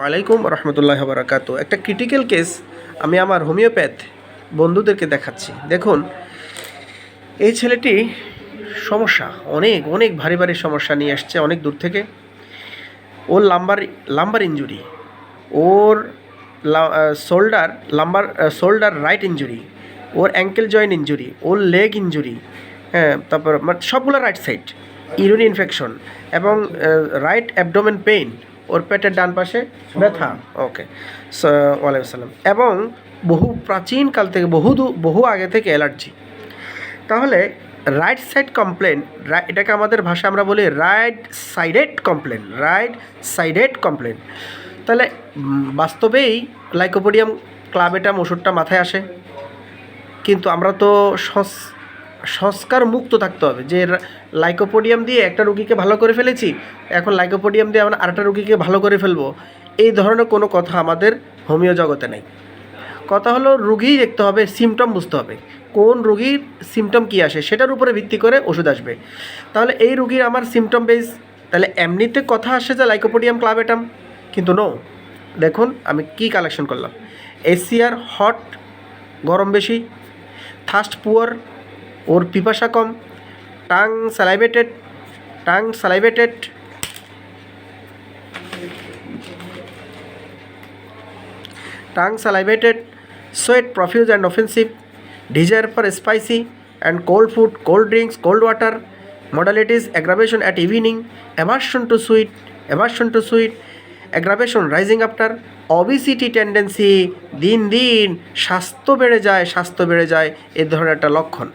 ওয়ালাইকুম রহমতুল্লাহ বারাকাত। একটা critical case আমি আমার হোমিওপ্যাথ বন্ধুদেরকে দেখাচ্ছি। দেখুন, এই ছেলেটি সমস্যা, অনেক অনেক ভারী ভারী সমস্যা নিয়ে আসছে অনেক দূর থেকে। ওর লাম্বার লাম্বার ইঞ্জুরি ওর shoulder lumbar shoulder right injury ওর অ্যাঙ্কেল জয়েন্ট ইঞ্জুরি ওর লেগ ইঞ্জুরি হ্যাঁ তারপর সবগুলো রাইট সাইড ইউরিন ইনফেকশন এবং রাইট অ্যাবডোমেন পেইন ওর পেটের ডান পাশে ব্যথা। ওকে ওয়ালাইকুম আসসালাম। এবং বহু প্রাচীন কাল থেকে বহু বহু আগে থেকে অ্যালার্জি। তাহলে রাইট সাইড কমপ্লেন এটাকে আমাদের ভাষা আমরা বলি right sided complain right sided complain তাহলে বাস্তবেই লাইকোপোডিয়াম ক্লাবেটাম ওষুধটা মাথায় আসে। কিন্তু আমরা তো সংস- সংস্কার মুক্ত থাকতে হবে। যে লাইকোপোডিয়াম দিয়ে একটা রুগীকে ভালো করে ফেলেছি, এখন লাইকোপোডিয়াম দিয়ে আমরা আরেকটা রুগীকে ভালো করে ফেলব। এই ধরনের কোনো কথা আমাদের হোমিও জগতে নেই। কথা হলো রুগী দেখতে হবে সিমটম বুঝতে হবে। কোন রুগীর সিমটম কী আসে, সেটার উপরে ভিত্তি করে ওষুধ আসবে। তাহলে এই রুগীর আমার সিমটম বেস তাহলে এমনিতে কথা আসে যে লাইকোপোডিয়াম ক্লাবেটাম কিন্তু নো দেখুন, আমি কি কালেকশন করলাম। এসিআর হট গরম বেশি থাস্ট পুয়ার ওর পিপাসা কম tongue salivated tongue salivated tongue salivated, sweat profuse and offensive, desire for spicy and cold food, cold drinks, cold water, modalities aggravation at evening, aversion to sweet, aversion to sweet, aggravation rising after obesity tendency দিন দিন স্বাস্থ্য বেড়ে যায়, স্বাস্থ্য বেড়ে যায়, এ ধরনের একটা লক্ষণ।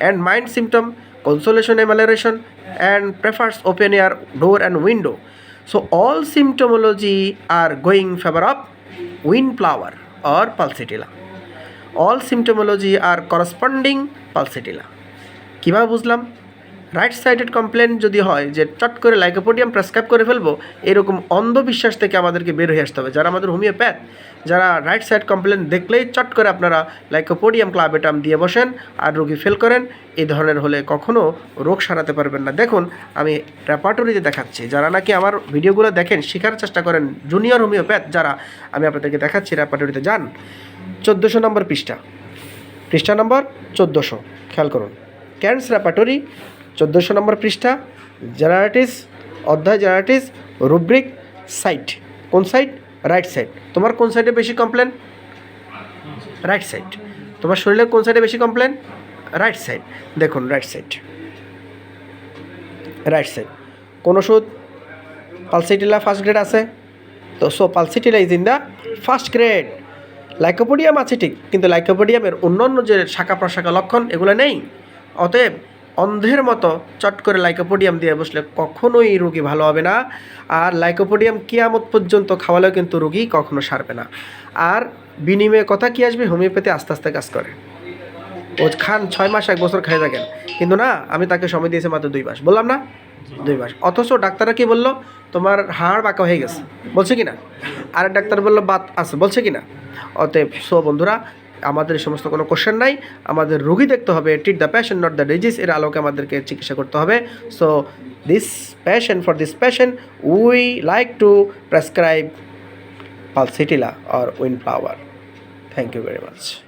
And mind symptom consolation amelioration and prefers open air door and window so all symptomology are going favour of wind flower or pulsatilla all symptomology are corresponding pulsatilla কীভাবে বুঝলাম? রাইট সাইডেড কমপ্লেন যদি হয় যে চট করে lycopodium prescribe করে ফেলব, এরকম অন্ধবিশ্বাস থেকে আমাদেরকে বের হয়ে আসতে হবে। যারা আমাদের হোমিওপ্যাথ যারা রাইট সাইড কমপ্লেন দেখলেই চট করে আপনারা লাইকোপোডিয়াম ক্লাবেটাম দিয়ে বসেন আর রোগী ফেল করেন এই ধরনের হলে কখনও রোগ সারাতে পারবেন না। দেখুন, আমি র্যাপাটরিতে দেখাচ্ছি। যারা নাকি আমার ভিডিওগুলো দেখেন, শেখার চেষ্টা করেন জুনিয়র হোমিওপ্যাথ যারা, আমি আপনাদেরকে দেখাচ্ছি র্যাপাটরিতে যান, চোদ্দোশো নম্বর পৃষ্ঠা। পৃষ্ঠা নম্বর চোদ্দোশো, খেয়াল করুন। ক্যান্স র্যাপাটরি চোদ্দোশো নম্বর পৃষ্ঠা, জেনারেটিস, অধ্যায় জেনারেটিস, রুব্রিক, সাইট। কোন সাইড রাইট সাইড তোমার কোন সাইডে বেশি কমপ্লেন? রাইট সাইড তোমার শরীরে কোন সাইডে বেশি কমপ্লেন? রাইট সাইড দেখুন, রাইট সাইড রাইট সাইড কোন ওষুধ? পালসিটিলা ফার্স্ট গ্রেড আছে। তো, so, pulsatilla is in the first grade lycopodium আছে ঠিক, কিন্তু লাইকোপোডিয়ামের অন্যান্য যে শাখা প্রশাখা লক্ষণ, এগুলো নেই। অতএব অন্ধের মতো চট করে লাইকোপোডিয়াম দিয়ে বসলে কখনোই রুগী ভালো হবে না। আর লাইকোপোডিয়াম কিয়ামত পর্যন্ত খাওয়ালেও কিন্তু রুগী কখনো সারবে না। আর বিনিময়ে কথা কি আসবে? হোমিওপ্যাথি আস্তে আস্তে কাজ করে। ও খান ছয় মাস, এক বছর খাই থাকেন। কিন্তু না, আমি তাকে সময় দিয়েছি মাত্র দুই মাস। বললাম না? দুই মাস। অথচ ডাক্তাররা কি বলল? তোমার হাড় বাঁকা হয়ে গেছে। বলছে কি না? আরেক ডাক্তার বলল, বাত আছে। বলছে কি না? অতএব সো বন্ধুরা আমাদের এই সমস্ত কোনো কোশ্চেন নাই। আমাদের রুগী দেখতে হবে treat the patient not the disease এর আলোকে আমাদেরকে চিকিৎসা করতে হবে। So this patient for this patient we like to prescribe pulsatilla or wind flower thank you very much